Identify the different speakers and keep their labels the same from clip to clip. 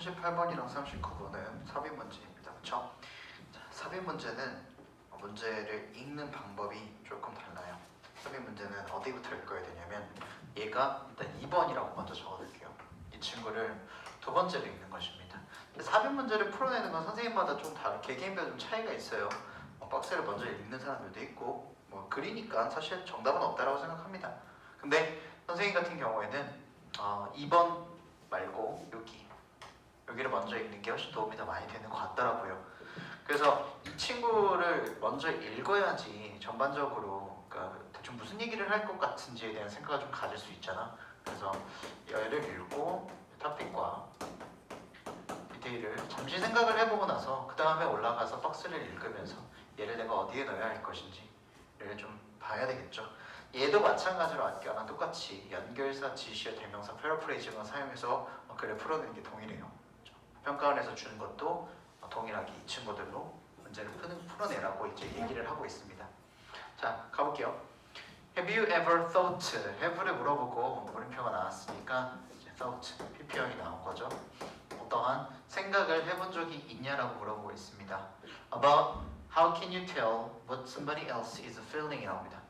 Speaker 1: 38번이랑 39번은 삽입 문제입니다. 그렇죠? 자, 삽입 문제는 문제를 읽는 방법이 조금 달라요. 삽입 문제는 어디부터 읽어야 되냐면 얘가 일단 2번이라고 먼저 적어둘게요. 이 친구를 두 번째로 읽는 것입니다. 근데 삽입 문제를 풀어내는 건 선생님마다 좀 다르, 개개인별로 좀 차이가 있어요. 뭐 박스를 먼저 읽는 사람들도 있고 뭐 글이니까 사실 정답은 없다라고 생각합니다. 근데 선생님 같은 경우에는 어, 2번 말고 여기 여기를 먼저 읽는 게 훨씬 도움이 더 많이 되는 것 같더라고요. 그래서 이 친구를 먼저 읽어야지 전반적으로 그러니까 대충 무슨 얘기를 할 것 같은지에 대한 생각을 좀 가질 수 있잖아. 그래서 얘를 읽고 토픽과 디테일을 잠시 생각을 해보고 나서 그 다음에 올라가서 박스를 읽으면서 얘를 내가 어디에 넣어야 할 것인지를 좀 봐야 되겠죠. 얘도 마찬가지로 아까랑 똑같이 연결사, 지시어, 대명사, 패러프레이징을 사용해서 어, 글을 풀어내는 게 동일해요. 평가원에서 주는 것도 어, 동일하게 이 친구들로 문제를 푸는, 풀어내라고 이제 얘기를 하고 있습니다. 자, 가볼게요. Have you ever thought? have를 물어보고 물음표가 나왔으니까 이제 thought, PP형이 나온 거죠. 어떠한 생각을 해본 적이 있냐라고 물어보고 있습니다. About how can you tell what somebody else is feeling? 이라고합니다.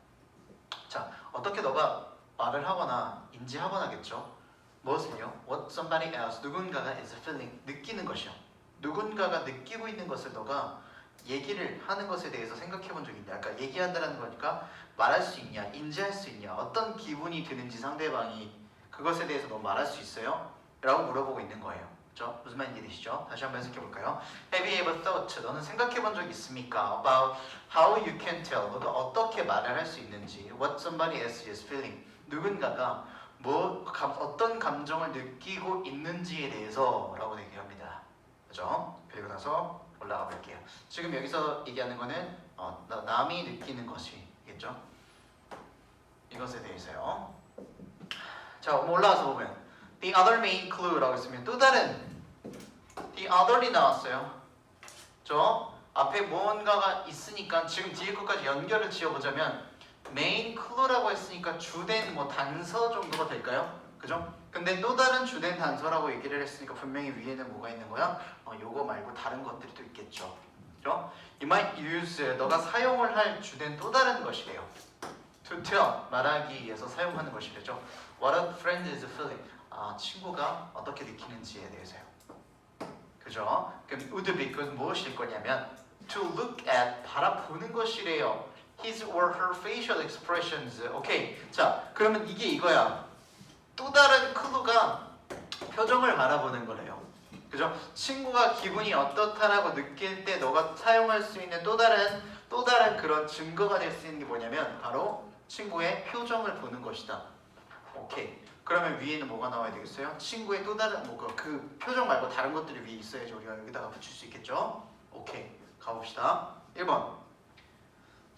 Speaker 1: 자, 어떻게 너가 말을 하거나 인지하거나겠죠. 무엇을요? What somebody else, 누군가가 is feeling, 느끼는 것이요. 누군가가 느끼고 있는 것을 너가 얘기를 하는 것에 대해서 생각해 본 적이 있냐? 그러니까 얘기한다는 거니까 말할 수 있냐? 인지할 수 있냐? 어떤 기분이 드는지 상대방이 그것에 대해서 너 말할 수 있어요? 라고 물어보고 있는 거예요. 그죠? 무슨 말인지 되시죠? 다시 한번 해석해 볼까요? Have you ever thought? 너는 생각해 본 적 있습니까? About how you can tell. 너가 어떻게 말을 할 수 있는지. What somebody else is feeling. 누군가가 뭐 감, 어떤 감정을 느끼고 있는지에 대해서라고 얘기합니다. 그죠? 그리고 나서 올라가 볼게요. 지금 여기서 얘기하는 거는 어, 나- 남이 느끼는 것이겠죠? 이것에 대해서요. 자, 그럼 올라와서 보면 the other main clue라고 했으면 또 다른 the other이 나왔어요. 저 앞에 무언가가 있으니까 지금 뒤에 것까지 연결을 지어보자면 main clue라고 했으니까 주된 뭐 단서 정도가 될까요? 그죠? 근데 또 다른 주된 단서라고 얘기를 했으니까 분명히 위에는 뭐가 있는 거야? 어, 요거 말고 다른 것들이 또 있겠죠. 그죠? You might use 너가 사용을 할 주된 또 다른 것이래요. To tell 말하기 위해서 사용하는 것이래죠. What a friend is feeling. 아 친구가 어떻게 느끼는지에 대해서요. 그죠? 그럼 would be 그것은 무엇일 거냐면 to look at 바라보는 것이래요. His or her facial expressions. 오케이. 자 그러면 이게 이거야. 또 다른 클루가 표정을 바라보는 거래요. 그죠? 친구가 기분이 어떻다라고 느낄 때 너가 사용할 수 있는 또 다른 또 다른 그런 증거가 될 수 있는 게 뭐냐면 바로 친구의 표정을 보는 것이다. 오케이. 그러면 위에는 뭐가 나와야 되겠어요? 친구의 또 다른 뭐그 그 표정 말고 다른 것들이 위에 있어야지 우리가 여기다가 붙일 수 있겠죠? 오케이. 가봅시다. 1번.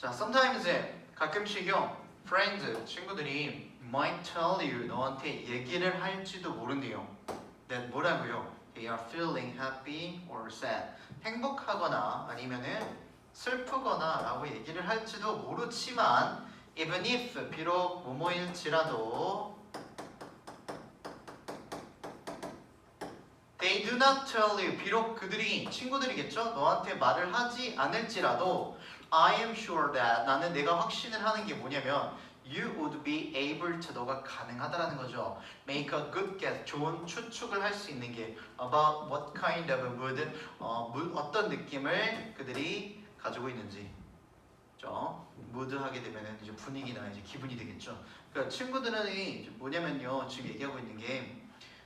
Speaker 1: 자, sometimes 가끔씩요. friends 친구들이 might tell you 너한테 얘기를 할지도 모른대요. that 뭐라고요? They are feeling happy or sad. 행복하거나 아니면은 슬프거나 라고 얘기를 할지도 모르지만 even if 비록 뭐뭐일지라도 They do not tell you 비록 그들이 친구들이겠죠? 너한테 말을 하지 않을지라도 I am sure that 나는 내가 확신을 하는 게 뭐냐면 You would be able to 너가 가능하다라는 거죠. Make a good guess 좋은 추측을 할 수 있는 게 about what kind of mood 어, 무- 어떤 느낌을 그들이 가지고 있는지 그죠? 무드 하게 되면은 이제 분위기나 이제 기분이 되겠죠. 그러니까 친구들은 뭐냐면요 지금 얘기하고 있는 게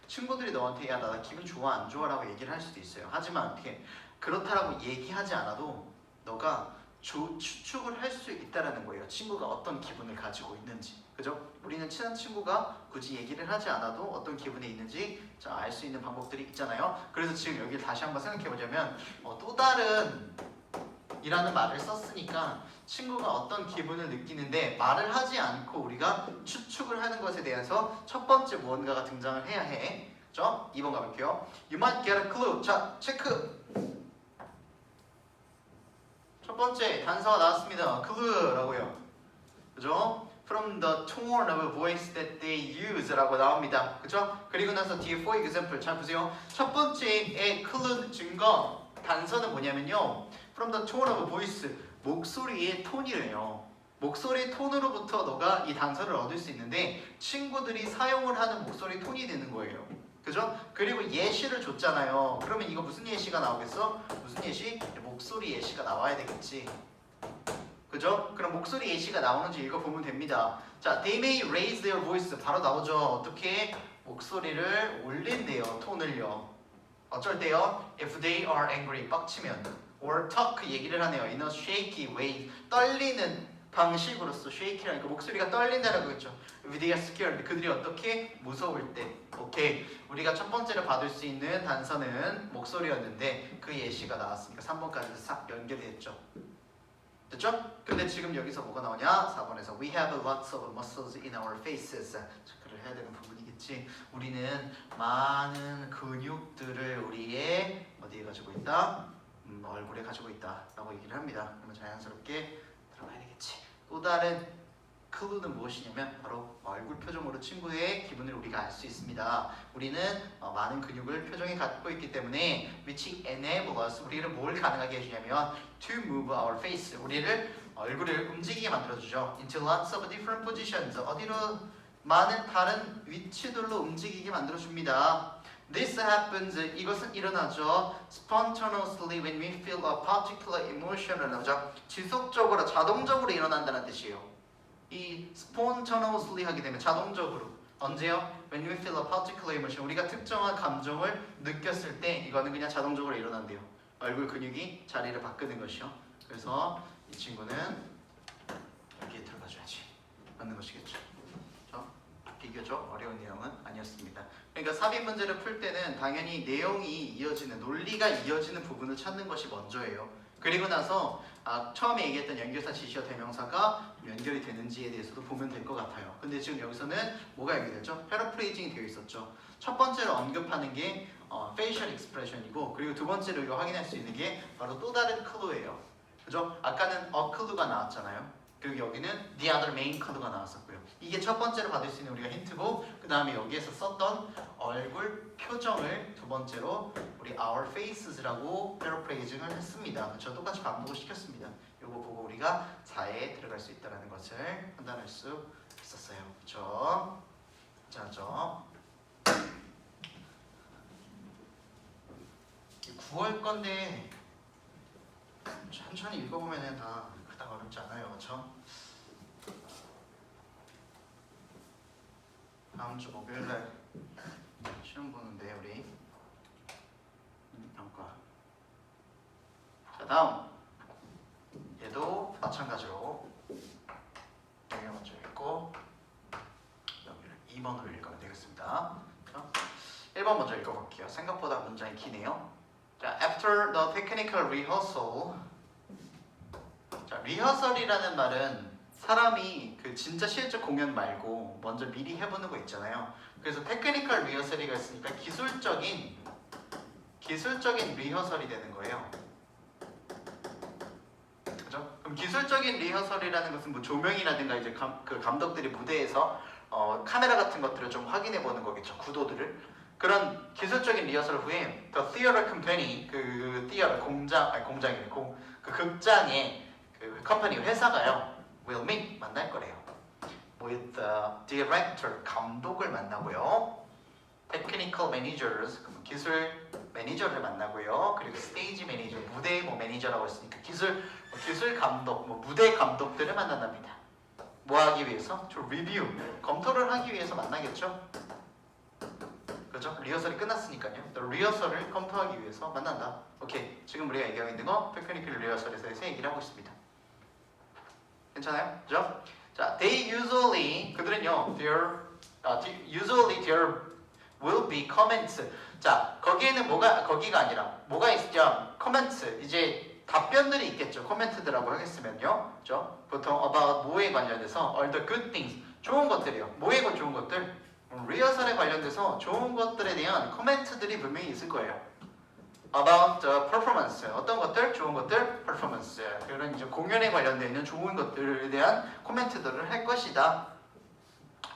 Speaker 1: 친구들이 너한테 야 나 기분 좋아 안 좋아라고 얘기를 할 수도 있어요. 하지만 어떻게 그렇다라고 얘기하지 않아도 너가 조, 추측을 할 수 있다라는 거예요. 친구가 어떤 기분을 가지고 있는지. 그죠? 우리는 친한 친구가 굳이 얘기를 하지 않아도 어떤 기분에 있는지 알 수 있는 방법들이 있잖아요. 그래서 지금 여기를 다시 한번 생각해 보자면 어, 또 다른 이라는 말을 썼으니까 친구가 어떤 기분을 느끼는데 말을 하지 않고 우리가 추측을 하는 것에 대해서 첫 번째 무언가가 등장을 해야 해. 그죠? 2번 가볼게요. You might get a clue. 자, 체크. 첫 번째 단서가 나왔습니다. clue라고요. 그죠? From from the tone of voice that they use라고 나옵니다. 그죠? 그리고 나서 뒤에 for example 잘 보세요. 첫 번째의 clue 증거 단서는 뭐냐면요. from the tone of voice 목소리의 톤이래요. 목소리 톤으로부터 너가 이 단서를 얻을 수 있는데 친구들이 사용을 하는 목소리 톤이 되는 거예요. 그죠? 그리고 예시를 줬잖아요. 그러면 이거 무슨 예시가 나오겠어? 무슨 예시? 목소리 예시가 나와야 되겠지. 그죠? 그럼 목소리 예시가 나오는지 읽어보면 됩니다. 자, they may raise their voice 바로 나오죠. 어떻게 목소리를 올린대요, 톤을요. 어쩔 때요? If they are angry, 빡치면 or talk 얘기를 하네요. In a shaky way, 떨리는 방식으로서 shaky라니까 목소리가 떨린다라고 했죠. They are scared, 그들이 어떻게 무서울 때. 오케이, 우리가 첫 번째로 받을 수 있는 단서는 목소리였는데 그 예시가 나왔으니까 3번까지 싹 연결됐죠. 됐죠? 근데 지금 여기서 뭐가 나오냐? 4번에서 We have lots of muscles in our faces. 체크를 해야 되는 부분이겠지. 우리는 많은 근육들을 우리의 어디에 가지고 있다? 음, 얼굴에 가지고 있다라고 얘기를 합니다. 그러면 자연스럽게 다른 클루는 무엇이냐면 바로 얼굴 표정으로 친구의 기분을 우리가 알 수 있습니다. 우리는 어, 많은 근육을 표정에 갖고 있기 때문에 which enable us 우리를 뭘 가능하게 해주냐면 to move our face 우리를 얼굴을 움직이게 만들어주죠. into lots of different positions 어디로 많은 다른 위치들로 움직이게 만들어줍니다. This happens 이것은 일어나죠. spontaneously when we feel a particular emotion을 나오죠. 지속적으로 자동적으로 일어난다는 뜻이에요. 이 spontaneously 하게 되면 자동적으로 언제요? When we feel a particular emotion 우리가 특정한 감정을 느꼈을 때 이거는 그냥 자동적으로 일어난대요. 얼굴 근육이 자리를 바꾸는 것이요. 그래서 이 친구는 여기에 들어가줘야지 맞는 것이겠죠. 비교적 어려운 내용은 아니었습니다. 그러니까 삽입 문제를 풀 때는 당연히 내용이 이어지는 논리가 이어지는 부분을 찾는 것이 먼저예요. 그리고 나서 아, 처음에 얘기했던 연결사 지시어 대명사가 연결이 되는지에 대해서도 보면 될 것 같아요. 근데 지금 여기서는 뭐가 얘기됐죠? 패러프레이징이 되어 있었죠. 첫 번째로 언급하는 게 어, facial expression이고 그리고 두 번째로 이거 확인할 수 있는 게 바로 또 다른 클루예요. 그죠? 아까는 a 클루가 나왔잖아요. 그리고 여기는 the other main 클루가 나왔었고요. 이게 첫 번째로 받을 수 있는 우리가 힌트고 그 다음에 여기에서 썼던 얼굴 표정을 두 번째로 우리 our faces라고 패러프레이징을 했습니다. 그렇죠? 똑같이 반복을 시켰습니다. 이거 보고 우리가 4에 들어갈 수 있다는 것을 판단할 수 있었어요. 그렇죠? 자죠. 9월 건데 천천히 읽어보면 다 그닥 어렵지 않아요. 그렇죠? 다음 주 목요일 날 시험 보는데 우리 음, 평가. 자 다음 얘도 마찬가지로 여기 먼저 읽고 여기를 2번으로 읽으면 되겠습니다. 자, 1번 먼저 읽어볼게요. 생각보다 문장이 기네요. 자, after the technical rehearsal. 자, 리허설이라는 말은 사람이 그 진짜 실제 공연 말고 먼저 미리 해보는 거 있잖아요. 그래서 테크니컬 리허설이가 있으니까 기술적인 기술적인 리허설이 되는 거예요. 그죠? 그럼 기술적인 리허설이라는 것은 뭐 조명이라든가 이제 감, 그 감독들이 무대에서 어, 카메라 같은 것들을 좀 확인해 보는 거겠죠. 구도들을. 그런 기술적인 리허설 후에 The Theater Company 그 theater 공장 아니 공장이네 공, 그 극장의 그 컴퍼니 회사가요 will meet 만날 거래요. with the director 감독을 만나고요. managers 그럼 기술 매니저를 만나고요. 그리고 스테이지 매니저 무대 뭐 매니저라고 했으니까 기술 뭐 기술 감독 뭐 무대 감독들을 만난답니다. 뭐 하기 위해서? to review 검토를 하기 위해서 만나겠죠. 그죠? 리허설이 끝났으니까요. 또 리허설을 검토하기 위해서 만난다. 오케이. 지금 우리가 얘기하고 있는 거 테크니컬 리허설에서 얘기를 하고 있습니다. 괜찮아요? 그죠? 자, they usually 그들은요, there 아, usually there will be comments. 자, 거기에는 뭐가 거기가 아니라 뭐가 있죠? comments 이제 답변들이 있겠죠. 코멘트들라고 하겠으면요, 그죠? 보통 about 뭐에 관련돼서 all the good things 좋은 것들이요. 뭐에 관 좋은 것들? 리허설에 관련돼서 좋은 것들에 대한 코멘트들이 분명히 있을 거예요. About the performance 어떤 것들 좋은 것들 performance 그런 이제 공연에 관련되어 있는 좋은 것들에 대한 코멘트들을 할 것이다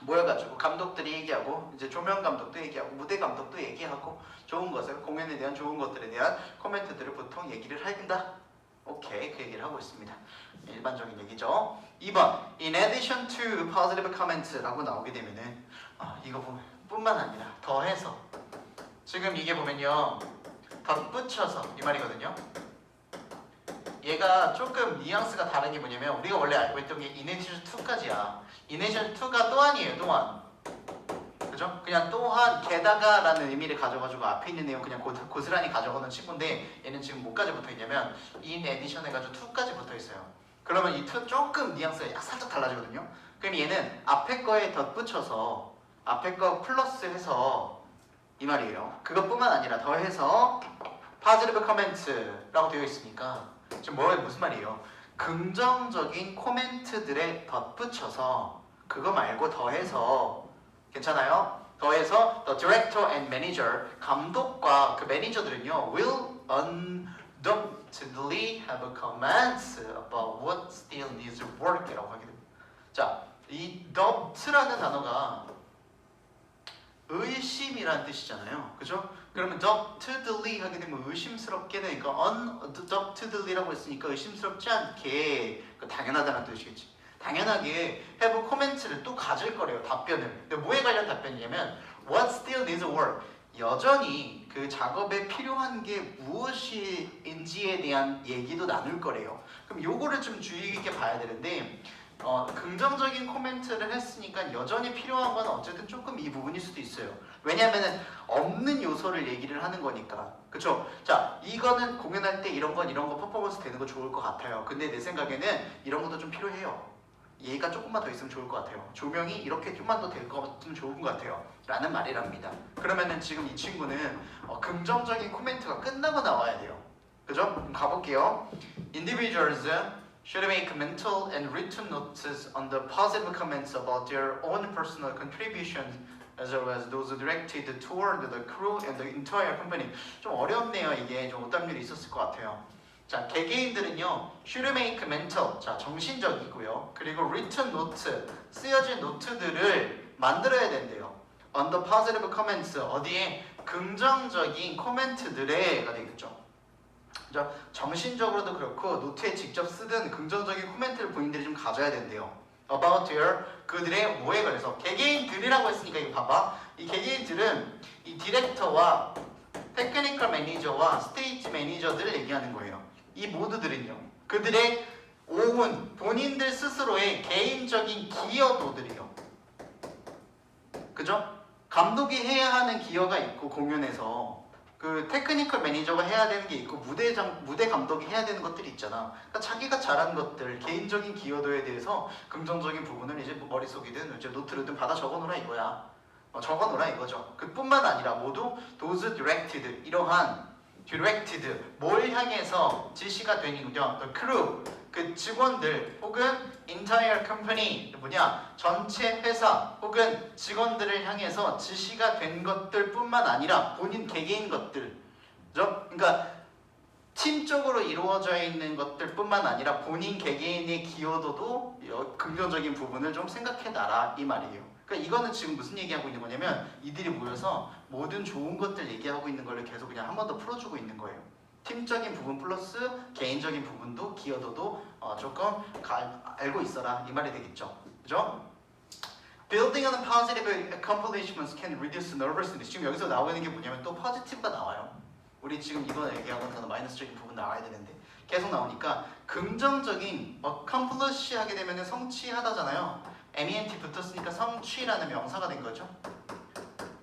Speaker 1: 모여가지고 감독들이 얘기하고 이제 조명 감독도 얘기하고 무대 감독도 얘기하고 좋은 것을 공연에 대한 좋은 것들에 대한 코멘트들을 보통 얘기를 한다. 오케이 그 얘기를 하고 있습니다. 일반적인 얘기죠. 2번 In addition to positive comments라고 나오게 되면은 아, 이거 뿐만 아니라 더해서 지금 이게 보면요 덧붙여서 이 말이거든요. 얘가 조금 뉘앙스가 다른 게 뭐냐면 우리가 원래 알고 있던 게 to까지야. in addition to가 또한이에요 또한. 그죠? 그냥 또한 게다가 라는 의미를 가져가지고 앞에 있는 내용 그냥 고, 고스란히 가져가는 친구인데 얘는 지금 뭐까지 붙어 있냐면 in addition 해가지고 to까지 붙어 있어요. 그러면 이 to 조금 뉘앙스가 약 살짝 달라지거든요. 그럼 얘는 앞에 거에 덧붙여서 앞에 거 플러스 해서 이 말이에요. 그것뿐만 아니라 더해서 positive comment라고 되어 있으니까 지금 뭐에 무슨 말이에요? 긍정적인 코멘트들에 덧붙여서 그거 말고 더해서 괜찮아요? 더해서 the director and manager 감독과 그 매니저들은요 will undoubtedly have comments about what still needs work이라고 하게 됩니다. 자, 이 doubt라는 단어가 의심이라는 뜻이잖아요. 그죠? 그러면 doubtedly 하게 되면 의심스럽게 되니까 undoubtedly라고 했으니까 의심스럽지 않게 그 당연하다는 뜻이겠지. 당연하게 have 코멘트를 또 가질 거래요. 답변을. 근데 뭐에 관련 답변이냐면 what still needs work. 여전히 그 작업에 필요한 게 무엇인지에 대한 얘기도 나눌 거래요. 그럼 요거를 좀 주의 깊게 봐야 되는데 어, 긍정적인 코멘트를 했으니까 여전히 필요한 건 어쨌든 조금 이 부분일 수도 있어요. 왜냐면은 없는 요소를 얘기를 하는 거니까. 그쵸? 자, 이거는 공연할 때 이런 건 이런 거 퍼포먼스 되는 거 좋을 것 같아요. 근데 내 생각에는 이런 것도 좀 필요해요. 얘가 조금만 더 있으면 좋을 것 같아요. 조명이 이렇게 좀만 더 될 것 같으면 좋은 것 같아요. 라는 말이랍니다. 그러면은 지금 이 친구는 어, 긍정적인 코멘트가 끝나고 나와야 돼요. 그죠? 가볼게요. Individuals should make mental and written notes on the positive comments about their own personal contributions as well as those directed toward the crew and the entire company. 좀 어렵네요. 이게 좀 오답률이 있었을 것 같아요. 자, 개개인들은요, should make mental, 자, 정신적이고요. 그리고 written note, 쓰여진 노트들을 만들어야 된대요. on the positive comments, 어디에 긍정적인 코멘트들에가 되겠죠. 그죠? 정신적으로도 그렇고 노트에 직접 쓰든 긍정적인 코멘트를 본인들이 좀 가져야 된대요. about their 그들의 뭐에 관해서 개개인들이라고 했으니까 이거 봐봐. 이 개개인들은 이 디렉터와 테크니컬 매니저와 스테이지 매니저들을 얘기하는 거예요. 이 모두들은요. 그들의 오운 본인들 스스로의 개인적인 기여도들이요. 그죠? 감독이 해야 하는 기여가 있고 공연에서 그 테크니컬 매니저가 해야 되는 게 있고 무대장 무대 감독이 해야 되는 것들이 있잖아. 그러니까 자기가 잘한 것들 개인적인 기여도에 대해서 긍정적인 부분을 이제 머릿속이든 이제 노트로든 받아 적어놓으라 이거야. 어, 적어놓으라 이거죠. 그뿐만 아니라 모두 those directed 이러한 directed 뭘 향해서 지시가 되는군요. the crew 그 직원들 혹은 entire company 뭐냐 전체 회사 혹은 직원들을 향해서 지시가 된 것들뿐만 아니라 본인 개개인 것들? 그러니까 팀적으로 이루어져 있는 것들뿐만 아니라 본인 개개인의 기여도도 여- 긍정적인 부분을 좀 생각해놔라 이 말이에요. 그러니까 이거는 지금 무슨 얘기하고 있는 거냐면 이들이 모여서 모든 좋은 것들 얘기하고 있는 걸 계속 그냥 한 번 더 풀어주고 있는 거예요. 팀적인 부분 플러스 개인적인 부분도 기여도도 어, 조금 가- 알고 있어라 이 말이 되겠죠. 그죠? Building on positive accomplishments can reduce nervousness. 지금 여기서 나오는 게 뭐냐면 또 positive가 나와요. 우리 지금 이거 얘기하고 있는 마이너스적인 부분 나와야 되는데 계속 나오니까 긍정적인 accomplish 하게 되면 성취하다잖아요. MENT 붙었으니까 성취라는 명사가 된 거죠.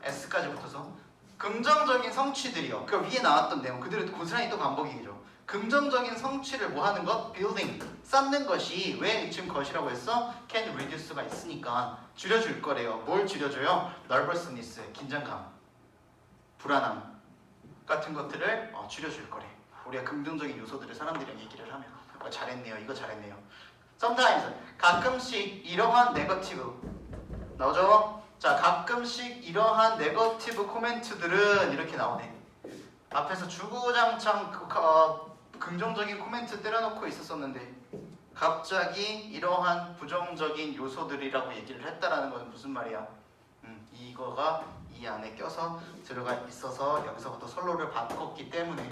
Speaker 1: S까지 붙어서 긍정적인 성취들이요. 그 위에 나왔던 내용 그대로 고스란히 또 반복이죠. 긍정적인 성취를 뭐 하는 것? building 쌓는 것이 왜 지금 것이라고 했어? can reduce가 있으니까 줄여줄 거래요. 뭘 줄여줘요? nervousness 긴장감, 불안함 같은 것들을 어, 줄여줄 거래. 우리가 긍정적인 요소들을 사람들이랑 얘기를 하면 어, 잘했네요. 이거 잘했네요. sometimes 가끔씩 이러한 네거티브 나오죠? 자 가끔씩 이러한 네거티브 코멘트들은 이렇게 나오네. 앞에서 주구장창 그, 어, 긍정적인 코멘트 때려놓고 있었었는데 갑자기 이러한 부정적인 요소들이라고 얘기를 했다라는 건 무슨 말이야? 음, 이거가 이 안에 껴서 들어가 있어서 여기서부터 선로를 바꿨기 때문에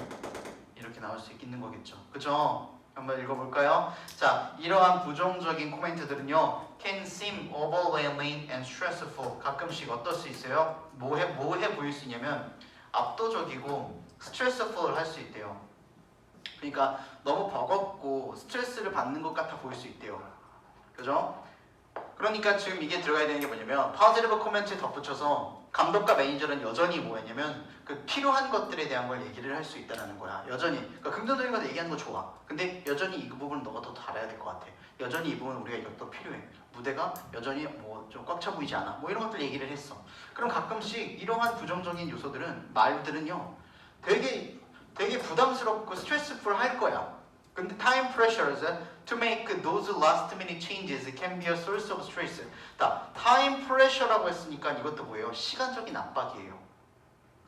Speaker 1: 이렇게 나올 수 있는 거겠죠. 그죠? 한번 읽어볼까요? 자, 이러한 부정적인 코멘트들은요, can seem overwhelming and stressful. 가끔씩 어떨 수 있어요? 뭐해 뭐해 보일 수 있냐면 압도적이고 스트레스풀 할 수 있대요. 그러니까 너무 버겁고 스트레스를 받는 것 같아 보일 수 있대요. 그죠? 그러니까 지금 이게 들어가야 되는 게 뭐냐면 파지티브 코멘트에 덧붙여서 감독과 매니저는 여전히 뭐였냐면 그 필요한 것들에 대한 걸 얘기를 할 수 있다는 거야. 여전히 그러니까 긍정적인 거 얘기하는 거 좋아. 근데 여전히 이 부분은 너가 더 잘해야 될 것 같아. 여전히 이 부분 우리가 이것도 필요해. 무대가 여전히 뭐 좀 꽉 차 보이지 않아. 뭐 이런 것들 얘기를 했어. 그럼 가끔씩 이러한 부정적인 요소들은 말들은요 되게 되게 부담스럽고 스트레스풀 할 거야. 근데 time pressures to make those last minute changes can be a source of stress. 자, time pressure라고 했으니까 이것도 뭐예요? 시간적인 압박이에요.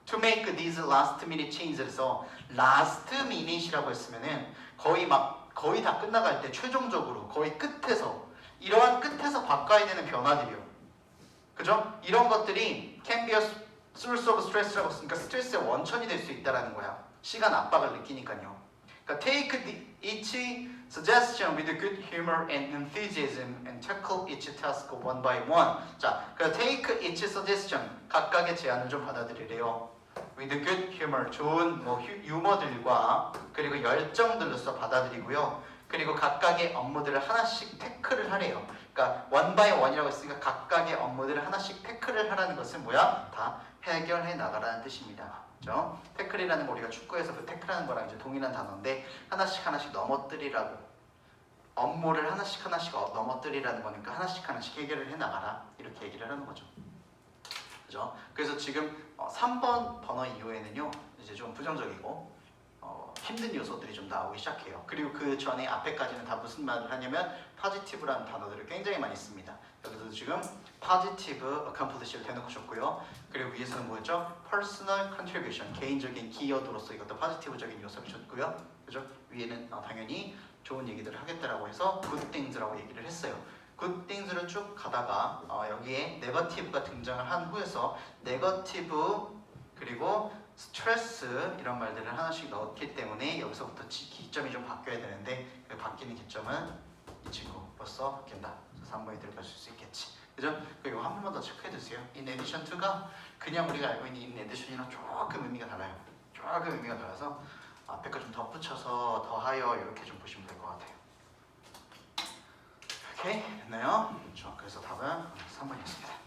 Speaker 1: To make these last minute changes에서 last minute이라고 했으면은 거의 막 거의 다 끝나갈 때 최종적으로 거의 끝에서 이러한 끝에서 바꿔야 되는 변화들이요. 그죠? 이런 것들이 can be a source of stress라고 했으니까 스트레스의 원천이 될 수 있다라는 거야. 시간 압박을 느끼니까요. 그러니까 take each suggestion with good humor and enthusiasm and tackle each task one by one. 자, 그 take each suggestion 각각의 제안을 좀 받아들이래요. with good humor 좋은 뭐 휴, 유머들과 그리고 열정들로서 받아들이고요. 그리고 각각의 업무들을 하나씩 태클을 하래요. 그러니까 one by one이라고 했으니까 각각의 업무들을 하나씩 태클을 하라는 것은 뭐야? 다 해결해 나가라는 뜻입니다. 그죠? 태클이라는 거 우리가 축구에서 그 태클하는 거랑 이제 동일한 단어인데 하나씩 하나씩 넘어뜨리라고 업무를 하나씩 하나씩 어- 넘어뜨리라는 거니까 하나씩 하나씩 해결을 해 나가라 이렇게 얘기를 하는 거죠. 그죠? 그래서 지금 어, 3번 번호 이후에는요 이제 좀 부정적이고 어, 힘든 요소들이 좀 나오기 시작해요. 그리고 그 전에 앞에까지는 다 무슨 말을 하냐면 positive라는 단어들을 굉장히 많이 씁니다. 여기서 지금 positive accomplish를 대놓고 줬고요. 그리고 위에서는 뭐였죠? personal contribution 개인적인 기여도로서 이것도 positive적인 요소를 줬고요. 그죠? 위에는 어, 당연히 좋은 얘기들을 하겠다라고 해서 good things라고 얘기를 했어요. good things를 쭉 가다가 어, 여기에 negative가 등장을 한 후에서 negative 그리고 스트레스 이런 말들을 하나씩 넣었기 때문에 여기서부터 지- 기점이 좀 바뀌어야 되는데 그 바뀌는 기점은 이 친구로서 바뀐다. 그래서 한번 이들 보실 수 있겠지. 그죠? 그리고 한 번만 더 체크해 두세요. in addition to가 그냥 우리가 알고 있는 in addition이랑 조금 의미가 달라요. 조금 의미가 달라서 앞에 거 좀 덧붙여서 더하여 이렇게 좀 보시면 될 것 같아요. 오케이 됐나요? 저 그래서 답은 3번이었습니다.